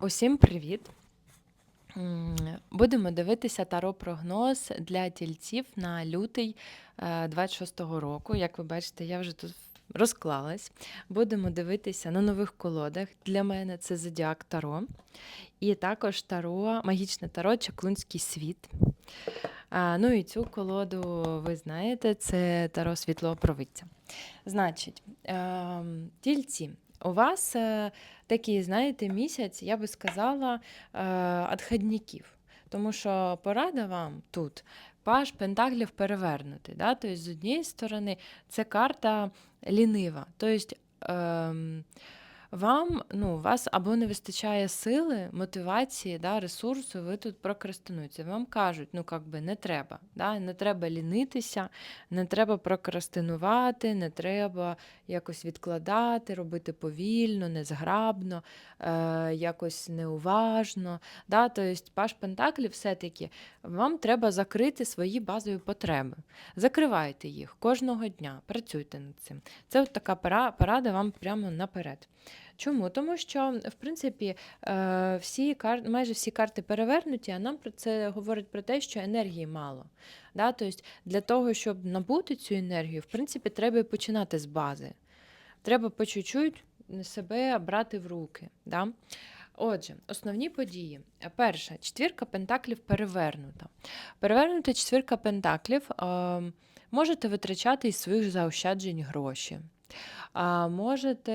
Усім привіт! Будемо дивитися таро-прогноз для тільців на лютий е, 26-го року. Як ви бачите, я вже тут розклалась. Будемо дивитися на нових колодах. Для мене це Зодіак Таро. І також таро, магічне таро Чаклунський світ. А, ну і цю колоду ви знаєте, це таро світлого провидця. Значить, ем, тільці, у вас е, такий, знаєте, місяць, я би сказала, е. Тому що порада вам тут паш Пентаклів перевернути. Да? Тобто, з однієї сторони, це карта лінива. Тобто, ем, вам, ну, у вас або не вистачає сили, мотивації, да, ресурсу, ви тут прокрастинуєте. Вам кажуть, ну, як би не треба. Да? Не треба лінитися, не треба прокрастинувати, не треба якось відкладати, робити повільно, незграбно, е, якось неуважно. Да? Тобто Паш Пентаклів все-таки вам треба закрити свої базові потреби. Закривайте їх кожного дня, працюйте над цим. Це от така пора- порада вам прямо наперед. Чому? Тому що, в принципі, е, всі кар... майже всі карти перевернуті, а нам про це говорить про те, що енергії мало. Да? Тобто для того, щоб набути цю енергію, в принципі, треба починати з бази. Треба по чуть-чуть себе брати в руки. Да? Отже, основні події. Перша, четвірка пентаклів перевернута. Перевернута четвірка пентаклів е, можете витрачати із своїх заощаджень гроші. А можете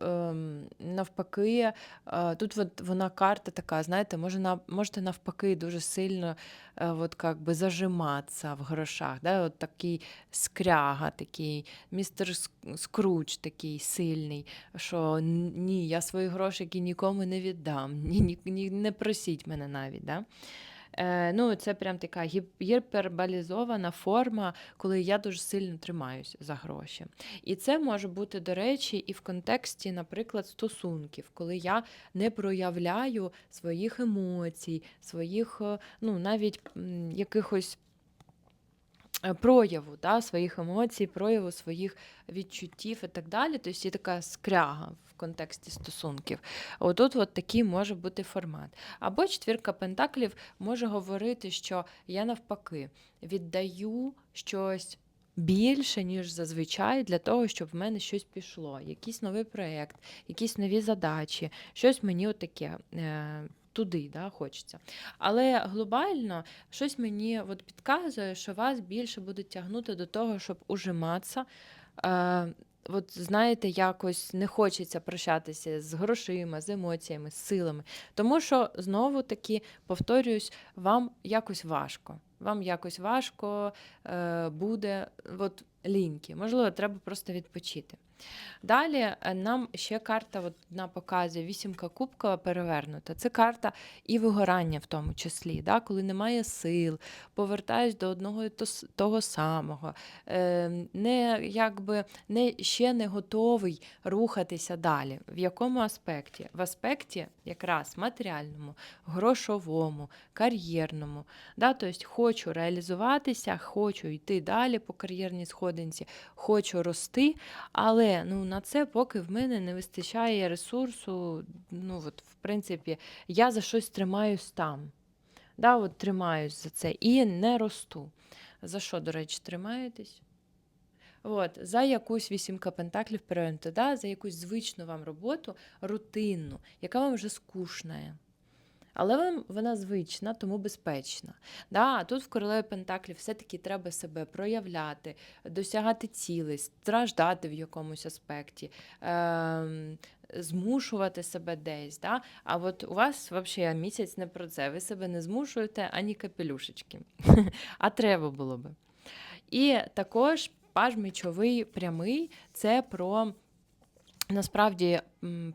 ем, навпаки, е, тут от вона карта така, знаєте, може, можете навпаки дуже сильно е, от, как би зажиматися в грошах. Да? От такий скряга, такий містер Скруч такий сильний, що ні, я свої грошики нікому не віддам, ні, ні, не просіть мене навіть. Да? Е, ну, це прям така гіпербалізована форма, коли я дуже сильно тримаюсь за гроші. І це може бути, до речі, і в контексті, наприклад, стосунків, коли я не проявляю своїх емоцій, своїх, е, ну, навіть якихось. Е, Прояву да, своїх емоцій, прояву своїх відчуттів і так далі. Тобто є така скряга в контексті стосунків. Отут от такий може бути формат. Або четвірка пентаклів може говорити, що я навпаки віддаю щось більше, ніж зазвичай, для того, щоб в мене щось пішло, якийсь новий проєкт, якісь нові задачі, щось мені отаке. Туди да, хочеться. Але глобально щось мені от підказує, що вас більше буде тягнути до того, щоб ужиматися. Е, от знаєте, якось не хочеться прощатися з грошима, з емоціями, з силами. Тому що знову таки повторююсь, вам якось важко. Вам якось важко е, буде от, ліньки. Можливо, треба просто відпочити. Далі е, нам ще карта от, одна показує вісімка кубкова перевернута. Це карта і вигорання в тому числі, да? коли немає сил, повертаюсь до одного і того самого, е, не, якби, не, ще не готовий рухатися далі. В якому аспекті? В аспекті якраз матеріальному, грошовому, кар'єрному. Да? Тобто хочу реалізуватися, хочу йти далі по кар'єрній сходинці, хочу рости, але ну, на це поки в мене не вистачає ресурсу. Ну, от, в принципі, я за щось тримаюсь там. Да, от тримаюсь за це і не росту. За що, до речі, тримаєтесь? От, за якусь вісімка пентаклів перевернута, да, за якусь звичну вам роботу, рутинну, яка вам вже скучна. Але вона звична, тому безпечна. Да, тут в королеві Пентаклів все-таки треба себе проявляти, досягати цілей, страждати в якомусь аспекті, ем, змушувати себе десь. Да? А от у вас взагалі місяць не про це. Ви себе не змушуєте ані капелюшечки. А треба було би. І також паж мечовий прямий це про. Насправді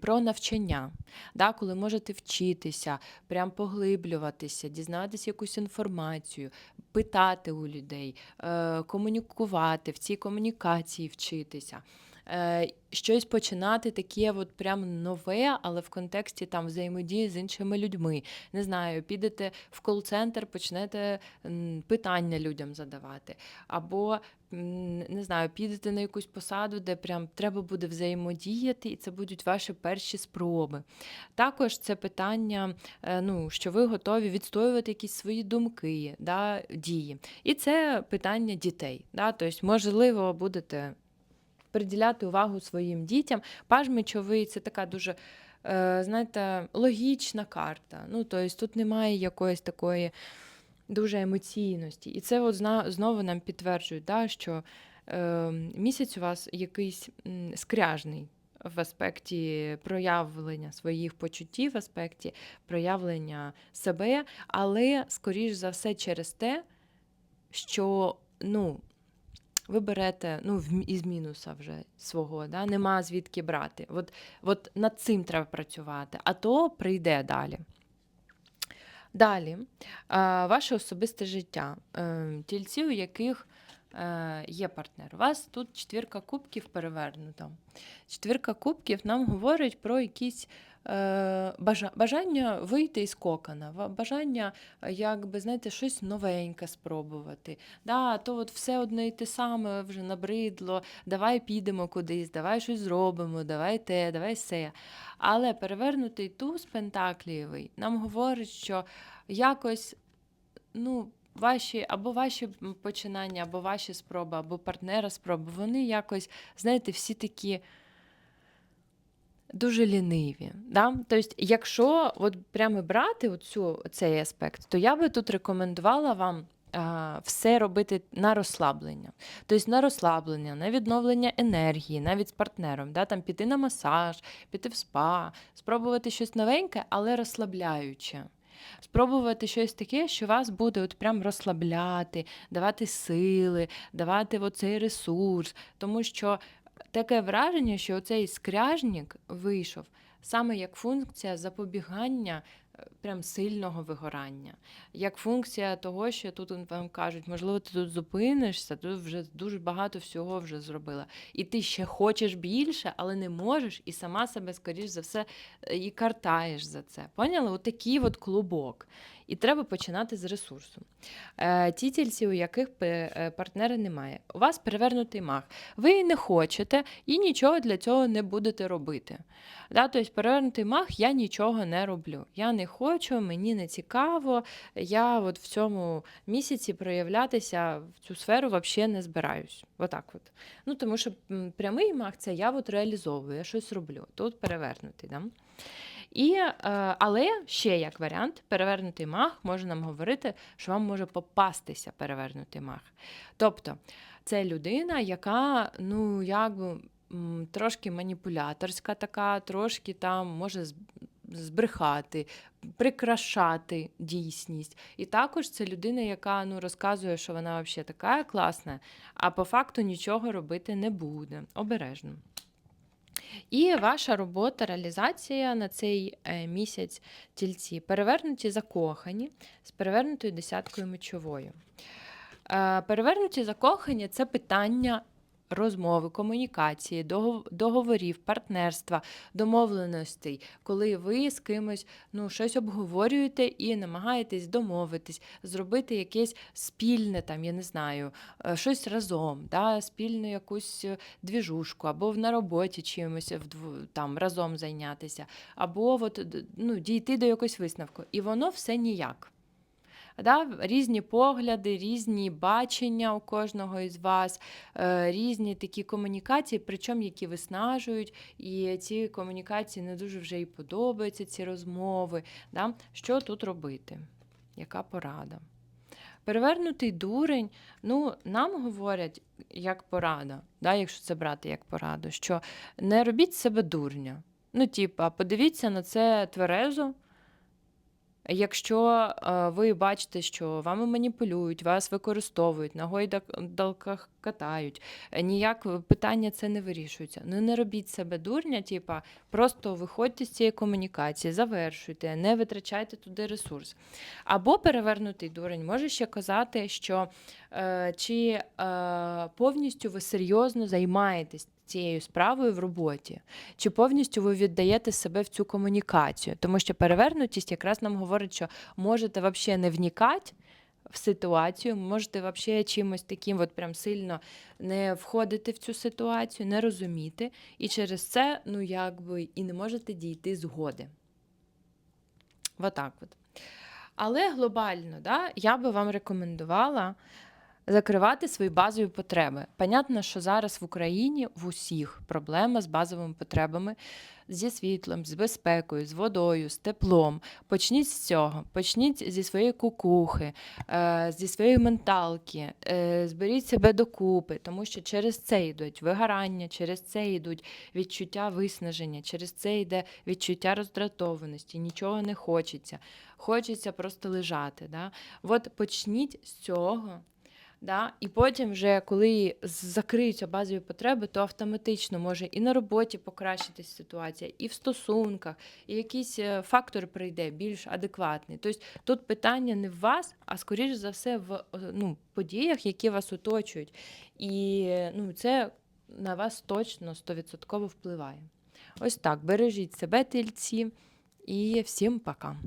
про навчання, да, коли можете вчитися, прям поглиблюватися, дізнатися якусь інформацію, питати у людей, е, комунікувати, в цій комунікації вчитися. Е, щось починати таке, от прям нове, але в контексті там взаємодії з іншими людьми. Не знаю, підете в кол-центр, почнете питання людям задавати. Або не знаю, підете на якусь посаду, де прям треба буде взаємодіяти, і це будуть ваші перші спроби. Також це питання, е, ну, що ви готові відстоювати якісь свої думки, да, дії. І це питання дітей. Да? Тобто, можливо, будете приділяти увагу своїм дітям. Паж мечовий це така дуже. е, Знаєте, логічна карта. Ну, тобто тут немає якоїсь такої дуже емоційності. І це от знову нам підтверджує, да, що е, місяць у вас якийсь скряжний в аспекті проявлення своїх почуттів, в аспекті проявлення себе, але, скоріш за все, через те, що ну, ви берете ну, із мінуса вже свого, да? нема звідки брати. От, от над цим треба працювати, а то прийде далі. Далі, ваше особисте життя. Е, Тільці, у яких е, є партнер. У вас тут четвірка кубків перевернута. Четвірка кубків нам говорить про якісь бажання вийти із кокона, бажання, е, якби, знаєте, щось новеньке спробувати. Да, то от все одне і те саме вже набридло, давай підемо кудись, давай щось зробимо, давай те, давай все. Але перевернутий туз пентаклієвий нам говорить, що якось ну, ваші або ваші починання, або ваші спроби, або партнера спроби, вони якось, знаєте, всі такі. Дуже ліниві. Да? Тобто, якщо от прямо брати оцю, цей аспект, то я би тут рекомендувала вам все робити на розслаблення. Тобто на розслаблення, на відновлення енергії, навіть з партнером, да? там піти на масаж, піти в спа, спробувати щось новеньке, але розслабляюче. Спробувати щось таке, що вас буде от прям розслабляти, давати сили, давати оцей ресурс. Тому що таке враження, що оцей скряжник вийшов саме як функція запобігання е, прям сильного вигорання, як функція того, що тут вам кажуть, можливо, ти тут зупинишся, тут вже дуже багато всього вже зробила. І ти ще хочеш більше, але не можеш, і сама себе, скоріш за все, е, і картаєш за це. Поняли? Отакий от клубок. І треба починати з ресурсу. Е, ті тільці, у яких е, партнера немає. У вас перевернутий мах. Ви не хочете і нічого для цього не будете робити. Тобто перевернутий мах, я нічого не роблю. Я не хочу, мені не цікаво. Я от в цьому місяці проявлятися в цю сферу взагалі не збираюсь. Отак от. Ну, тому що прямий мах це я от реалізовую, я щось роблю. Тут перевернутий. Да? І, е, але ще як варіант, перевернутий мах може нам говорити, що вам може попастися перевернутий мах. Тобто це людина, яка ну якби трошки маніпуляторська така, трошки там може збрехати, прикрашати дійсність. І також це людина, яка ну, розказує, що вона взагалі така класна, а по факту нічого робити не буде. Обережно. І ваша робота, реалізація на цей е, місяць тільці перевернуті закохані з перевернутою десяткою мечовою. Е, Перевернуті закохані це питання розмови, комунікації, догов- договорів, партнерства, домовленостей, коли ви з кимось ну, щось обговорюєте і намагаєтесь домовитись, зробити якесь спільне, там, я не знаю, е, щось разом, да, спільну якусь е, двіжушку, або на роботі чимось там, разом зайнятися, або от, ну, дійти до якогось висновку. І воно все ніяк. Да? Різні погляди, різні бачення у кожного із вас, е, різні такі комунікації, причому які виснажують, і ці комунікації не дуже вже і подобаються, ці розмови. Да? Що тут робити? Яка порада? Перевернутий дурень, ну, нам говорять як порада, да, якщо це брати як пораду, що не робіть себе дурня. Ну, типа, подивіться на це тверезо. Якщо е, ви бачите, що вами маніпулюють, вас використовують, на гойдалках катають, е, ніяк питання це не вирішується. Ну не робіть себе дурня, типа, просто виходьте з цієї комунікації, завершуйте, не витрачайте туди ресурс. Або перевернутий дурень може ще казати, що е, чи повністю ви серйозно займаєтесь цією справою в роботі? Чи повністю ви віддаєте себе в цю комунікацію? Тому що перевернутість якраз нам говорить, що можете взагалі не вникати в ситуацію, можете взагалі чимось таким от прям сильно не входити в цю ситуацію, не розуміти, і через це, ну якби, і не можете дійти згоди. Отак от. Але глобально, да, я би вам рекомендувала закривати свої базові потреби. Понятно, що зараз в Україні в усіх проблема з базовими потребами, зі світлом, з безпекою, з водою, з теплом. Почніть з цього, почніть зі своєї кукухи, е, зі своєї менталки, е, зберіть себе докупи, тому що через це йдуть вигорання, через це йдуть відчуття виснаження, через це йде відчуття роздратованості, нічого не хочеться. Хочеться просто лежати. Да? От почніть з цього. Да? І потім, вже коли закриються базові потреби, то автоматично може і на роботі покращитись ситуація, і в стосунках, і якийсь е, фактор прийде більш адекватний. Тобто тут питання не в вас, а скоріш за все в ну, подіях, які вас оточують. І ну, це на вас точно 100% впливає. Ось так, бережіть себе, тільці, і всім пока.